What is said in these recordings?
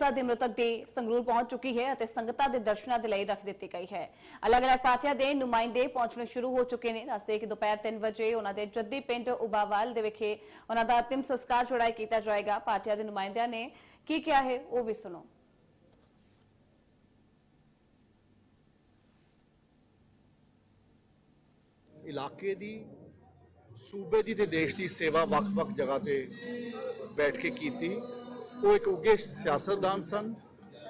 ਸੰਸਦ ਮ੍ਰਿਤਕ ਦੀ ਸੰਗਰੂਰ ਪਹੁੰਚ ਚੁੱਕੀ ਹੈ ਅਤੇ ਸੰਗਤਾਂ ਦੇ ਦਰਸ਼ਨਾਂ ਦੇ ਲਈ ਰੱਖ ਦਿੱਤੀ ਗਈ ਹੈ। ਅਲੱਗ-ਅਲੱਗ ਪਾਰਟੀਆਂ ਦੇ ਨੁਮਾਇੰਦੇ ਪਹੁੰਚਣੇ ਸ਼ੁਰੂ ਹੋ ਚੁੱਕੇ ਨੇ। ਦੱਸਦੇ ਕਿ ਦੁਪਹਿਰ 3 ਵਜੇ ਉਹਨਾਂ ਦੇ ਜੱਦੀ ਪਿੰਡ ਉਬਾਵਾਲ ਦੇ ਵਿਖੇ ਉਹਨਾਂ ਦਾ ਅੰਤਿਮ ਸੰਸਕਾਰ ਚੜਾਈ ਕੀਤਾ ਜਾਏਗਾ। ਪਾਰਟੀਆਂ ਦੇ ਨੁਮਾਇੰਦਿਆਂ ਨੇ ਕੀ ਕਿਹਾ ਹੈ ਉਹ ਵੀ ਸੁਣੋ। ਇਲਾਕੇ ਦੀ, ਸੂਬੇ ਦੀ ਤੇ ਦੇਸ਼ ਦੀ ਸੇਵਾ ਵੱਖ-ਵੱਖ ਜਗ੍ਹਾ ਤੇ ਬੈਠ ਕੇ ਕੀਤੀ। ਉਹ ਇੱਕ ਉੱਗੇ ਸਿਆਸਤਦਾਨ ਸਨ।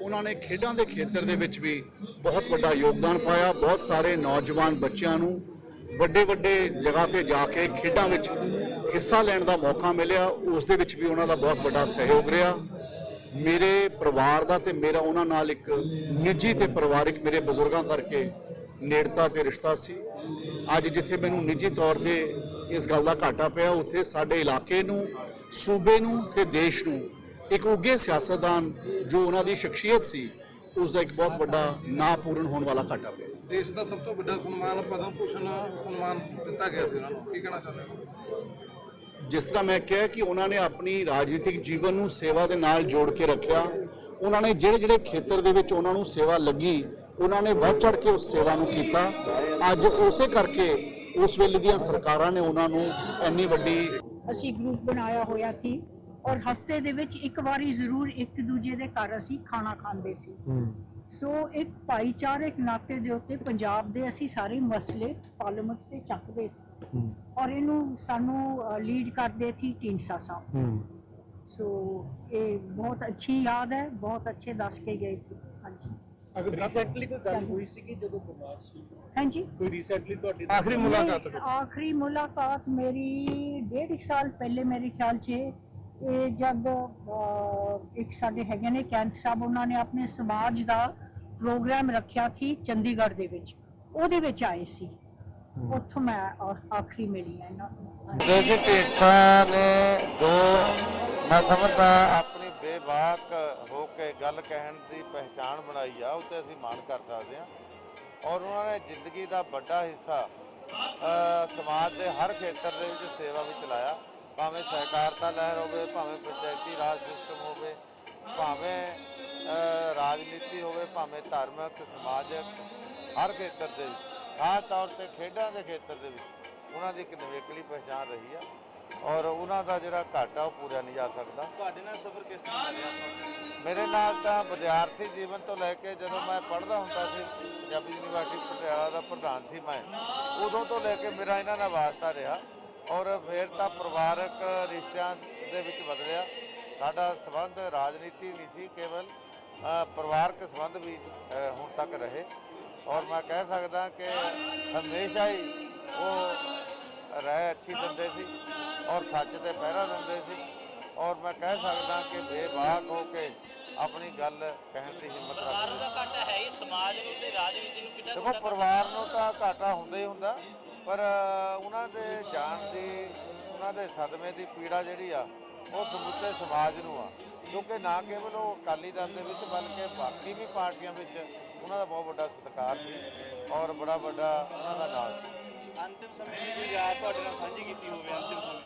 ਉਹਨਾਂ ਨੇ ਖੇਡਾਂ ਦੇ ਖੇਤਰ ਦੇ ਵਿੱਚ ਵੀ ਬਹੁਤ ਵੱਡਾ ਯੋਗਦਾਨ ਪਾਇਆ। ਬਹੁਤ ਸਾਰੇ ਨੌਜਵਾਨ ਬੱਚਿਆਂ ਨੂੰ ਵੱਡੇ ਵੱਡੇ ਜਗ੍ਹਾ ਤੇ ਜਾ ਕੇ ਖੇਡਾਂ ਵਿੱਚ ਹਿੱਸਾ ਲੈਣ ਦਾ ਮੌਕਾ ਮਿਲਿਆ। ਉਸ ਦੇ ਵਿੱਚ ਵੀ ਉਹਨਾਂ ਦਾ ਬਹੁਤ ਵੱਡਾ ਸਹਿਯੋਗ ਰਿਹਾ। ਮੇਰੇ ਪਰਿਵਾਰ ਦਾ ਤੇ ਮੇਰਾ ਉਹਨਾਂ ਨਾਲ ਇੱਕ ਨਿੱਜੀ ਤੇ ਪਰਿਵਾਰਿਕ ਮੇਰੇ ਬਜ਼ੁਰਗਾਂ ਕਰਕੇ ਨੇੜਤਾ ਤੇ ਰਿਸ਼ਤਾ ਸੀ। ਅੱਜ ਜਿੱਥੇ ਮੈਨੂੰ ਨਿੱਜੀ ਤੌਰ ਤੇ ਇਸ ਗੱਲ ਦਾ ਘਾਟਾ ਪਿਆ, ਉੱਥੇ ਸਾਡੇ ਇਲਾਕੇ ਨੂੰ, ਸੂਬੇ ਨੂੰ ਤੇ ਦੇਸ਼ ਨੂੰ ਇੱਕ ਉੱਗੇ ਸਿਆਸਤਦਾਨ ਜੋ ਉਹਨਾਂ ਦੀ ਸ਼ਖਸੀਅਤ ਸੀ ਉਸ ਦਾ ਇੱਕ ਬਹੁਤ ਵੱਡਾ ਨਾ ਪੂਰਨ ਹੋਣ ਵਾਲਾ ਘਾਟਾ ਪਿਆ। ਦੇਸ਼ ਦਾ ਸਭ ਤੋਂ ਵੱਡਾ ਸਨਮਾਨ ਪਦਮ ਭੂਸ਼ਣ ਸਨਮਾਨ ਦਿੱਤਾ ਗਿਆ ਸੀ ਉਹਨਾਂ ਨੂੰ। ਕੀ ਕਹਿਣਾ ਚਾਹੁੰਦੇ ਹੋ? ਜਿਸ ਤਰ੍ਹਾਂ ਮੈਂ ਕਿਹਾ ਕਿ ਉਹਨਾਂ ਨੇ ਆਪਣੀ ਰਾਜਨੀਤਿਕ ਜੀਵਨ ਨੂੰ ਸੇਵਾ ਦੇ ਨਾਲ ਜੋੜ ਕੇ ਰੱਖਿਆ ਉਹਨਾਂ ਨੇ ਜਿਹੜੇ ਜਿਹੜੇ ਖੇਤਰ ਦੇ ਵਿੱਚ ਉਹਨਾਂ ਨੂੰ ਸੇਵਾ ਲੱਗੀ ਉਹਨਾਂ ਨੇ ਵੱਧ ਚੜ ਕੇ ਉਸ ਸੇਵਾ ਨੂੰ ਕੀਤਾ। ਅੱਜ ਉਸੇ ਕਰਕੇ ਉਸ ਵੇਲੇ ਦੀਆਂ ਸਰਕਾਰਾਂ ਨੇ ਉਹਨਾਂ ਨੂੰ ਇੰਨੀ ਵੱਡੀ ਅਸੀਂ ਗਰੁੱਪ ਬਣਾਇਆ ਹੋਇਆ ਸੀ। ਔਰ ਹਫ਼ਤੇ ਦੇ ਵਿੱਚ ਇੱਕ ਵਾਰੀ ਜ਼ਰੂਰ ਇੱਕ ਦੂਜੇ ਦੇ ਘਰ ਅਸੀਂ ਖਾਣਾ ਖਾਂਦੇ ਸੀ। ਸੋ ਇੱਕ ਭਾਈਚਾਰਕ ਨਾਤੇ ਦੇ ਉੱਤੇ ਪੰਜਾਬ ਦੇ ਅਸੀਂ ਸਾਰੇ ਮਸਲੇ ਪਾਰਲੀਮੈਂਟ ਤੇ ਚੱਕਦੇ ਸੀ। ਔਰ ਇਹਨੂੰ ਸਾਨੂੰ ਲੀਡ ਕਰਦੇ ਸੀ ਢੀਂਡਸਾ ਸਾਹਿਬ। ਸੋ ਇਹ ਬਹੁਤ ਅੱਛੀ ਯਾਦ ਹੈ ਬਹੁਤ ਅੱਛੇ ਦੱਸ ਕੇ ਗਏ ਸੀ। ਹਾਂਜੀ। ਅਗਰ ਰੀਸੈਂਟਲੀ ਕੋਈ ਗੱਲ ਹੋਈ ਸੀ ਕਿ ਜਦੋਂ ਬਿਮਾਰ ਸੀ? ਹਾਂਜੀ? ਕੋਈ ਰੀਸੈਂਟਲੀ ਤੁਹਾਡੀ ਆਖਰੀ ਮੁਲਾਕਾਤ ਆਖਰੀ ਮੁਲਾਕਾਤ ਮੇਰੀ ਡੇਢ ਕੁ ਸਾਲ ਪਹਿਲੇ ਮੇਰੇ ਖਿਆਲ 'ਚ ਇਹ ਜਦ ਇੱਕ ਸਾਡੇ ਹੈਗੇ ਨੇ ਕੈਂਟ ਸਾਹਿਬ ਉਹਨਾਂ ਨੇ ਆਪਣੇ ਸਮਾਜ ਦਾ ਪ੍ਰੋਗਰਾਮ ਰੱਖਿਆ ਸੀ ਚੰਡੀਗੜ੍ਹ ਦੇ ਵਿੱਚ। ਉਹਦੇ ਵਿੱਚ ਆਏ ਸੀ। ਉੱਥੋਂ ਮੈਂ ਆਖਰੀ ਮਿਲੀ ਹਾਂ ਇਹਨਾਂ ਨੂੰ। ਦੇਸੀ ਢੀਂਡਸਾ ਨੇ ਜੋ ਮੈਂ ਸਮਝਦਾ ਆਪਣੀ ਬੇਬਾਕ ਹੋ ਕੇ ਗੱਲ ਕਹਿਣ ਦੀ ਪਹਿਚਾਣ ਬਣਾਈ ਆ ਉੱਤੇ ਅਸੀਂ ਮਾਣ ਕਰ ਸਕਦੇ ਹਾਂ ਔਰ ਉਹਨਾਂ ਨੇ ਜ਼ਿੰਦਗੀ ਦਾ ਵੱਡਾ ਹਿੱਸਾ ਸਮਾਜ ਦੇ ਹਰ ਖੇਤਰ ਦੇ ਵਿੱਚ ਸੇਵਾ ਵਿੱਚ ਲਾਇਆ ਭਾਵੇਂ ਸਹਿਕਾਰਤਾ ਲਹਿਰ ਹੋਵੇ ਭਾਵੇਂ ਪੰਚਾਇਤੀ ਰਾਜ ਸਿਸਟਮ ਹੋਵੇ ਭਾਵੇਂ ਰਾਜਨੀਤੀ ਹੋਵੇ ਭਾਵੇਂ ਧਾਰਮਿਕ ਸਮਾਜਿਕ ਹਰ ਖੇਤਰ ਦੇ ਵਿੱਚ ਖਾਸ ਤੌਰ ਤੇ ਖੇਡਾਂ ਦੇ ਖੇਤਰ ਦੇ ਵਿੱਚ ਉਹਨਾਂ ਦੀ ਇੱਕ ਨਿਵੇਕਲੀ ਪਛਾਣ ਰਹੀ ਆ ਔਰ ਉਹਨਾਂ ਦਾ ਜਿਹੜਾ ਘਾਟਾ ਉਹ ਪੂਰਿਆ ਨਹੀਂ ਜਾ ਸਕਦਾ। ਤੁਹਾਡੇ ਨਾਲ ਸਫ਼ਰ ਕਿਸ ਤਰ੍ਹਾਂ ਰਿਹਾ? ਮੇਰੇ ਨਾਲ ਤਾਂ ਵਿਦਿਆਰਥੀ ਜੀਵਨ ਤੋਂ ਲੈ ਕੇ ਜਦੋਂ ਮੈਂ ਪੜ੍ਹਦਾ ਹੁੰਦਾ ਸੀ ਪੰਜਾਬੀ ਯੂਨੀਵਰਸਿਟੀ ਪਟਿਆਲਾ ਦਾ ਪ੍ਰਧਾਨ ਸੀ ਮੈਂ ਉਦੋਂ ਤੋਂ ਲੈ ਕੇ ਮੇਰਾ ਇਹਨਾਂ ਨਾਲ ਵਾਸਤਾ ਰਿਹਾ। ਔਰ ਫਿਰ ਤਾਂ ਪਰਿਵਾਰਕ ਰਿਸ਼ਤਿਆਂ ਦੇ ਵਿੱਚ ਬਦਲਿਆ। ਸਾਡਾ ਸੰਬੰਧ ਰਾਜਨੀਤੀ ਨਹੀਂ ਸੀ, ਕੇਵਲ ਪਰਿਵਾਰਕ ਸੰਬੰਧ ਵੀ ਹੁਣ ਤੱਕ ਰਹੇ। ਔਰ ਮੈਂ ਕਹਿ ਸਕਦਾ ਕਿ ਹਮੇਸ਼ਾ ਹੀ ਉਹ ਰਹਿ ਅੱਛੀ ਦਿੰਦੇ ਸੀ ਔਰ ਸੱਚ ਤੇ ਪਹਿਰਾ ਦਿੰਦੇ ਸੀ। ਔਰ ਮੈਂ ਕਹਿ ਸਕਦਾ ਕਿ ਬੇਬਾਕ ਹੋ ਕੇ ਆਪਣੀ ਗੱਲ ਕਹਿਣ ਦੀ ਹਿੰਮਤ ਪਰਿਵਾਰ ਰੱਖਦੇ ਦਾ ਘਾਟਾ ਹੈ ਹੀ ਸਮਾਜ ਨੂੰ ਤੇ ਰਾਜਨੀਤੀ ਨੂੰ ਕਿੰਨਾ ਦੇਖੋ ਪਰਿਵਾਰ ਨੂੰ ਤਾਂ ਘਾਟਾ ਹੁੰਦਾ ਹੀ ਹੁੰਦਾ ਪਰ ਉਹਨਾਂ ਦੇ ਜਾਣ ਦੀ ਉਹਨਾਂ ਦੇ ਸਦਮੇ ਦੀ ਪੀੜਾ ਜਿਹੜੀ ਆ ਉਹ ਸਮੁੱਚੇ ਸਮਾਜ ਨੂੰ ਆ। ਕਿਉਂਕਿ ਨਾ ਕੇਵਲ ਉਹ ਅਕਾਲੀ ਦਲ ਦੇ ਵਿੱਚ ਬਲਕਿ ਬਾਕੀ ਵੀ ਪਾਰਟੀਆਂ ਵਿੱਚ ਉਹਨਾਂ ਦਾ ਬਹੁਤ ਵੱਡਾ ਸਤਿਕਾਰ ਸੀ ਔਰ ਬੜਾ ਵੱਡਾ ਉਹਨਾਂ ਦਾ ਨਾਮ ਸੀ। ਅੰਤਿਮ ਸਮੇਂ ਦੀ ਕੋਈ ਯਾਦ ਤੁਹਾਡੇ ਨਾਲ ਸਾਂਝੀ ਕੀਤੀ ਹੋਵੇ ਅੰਤਿਮ ਸਮੇਂ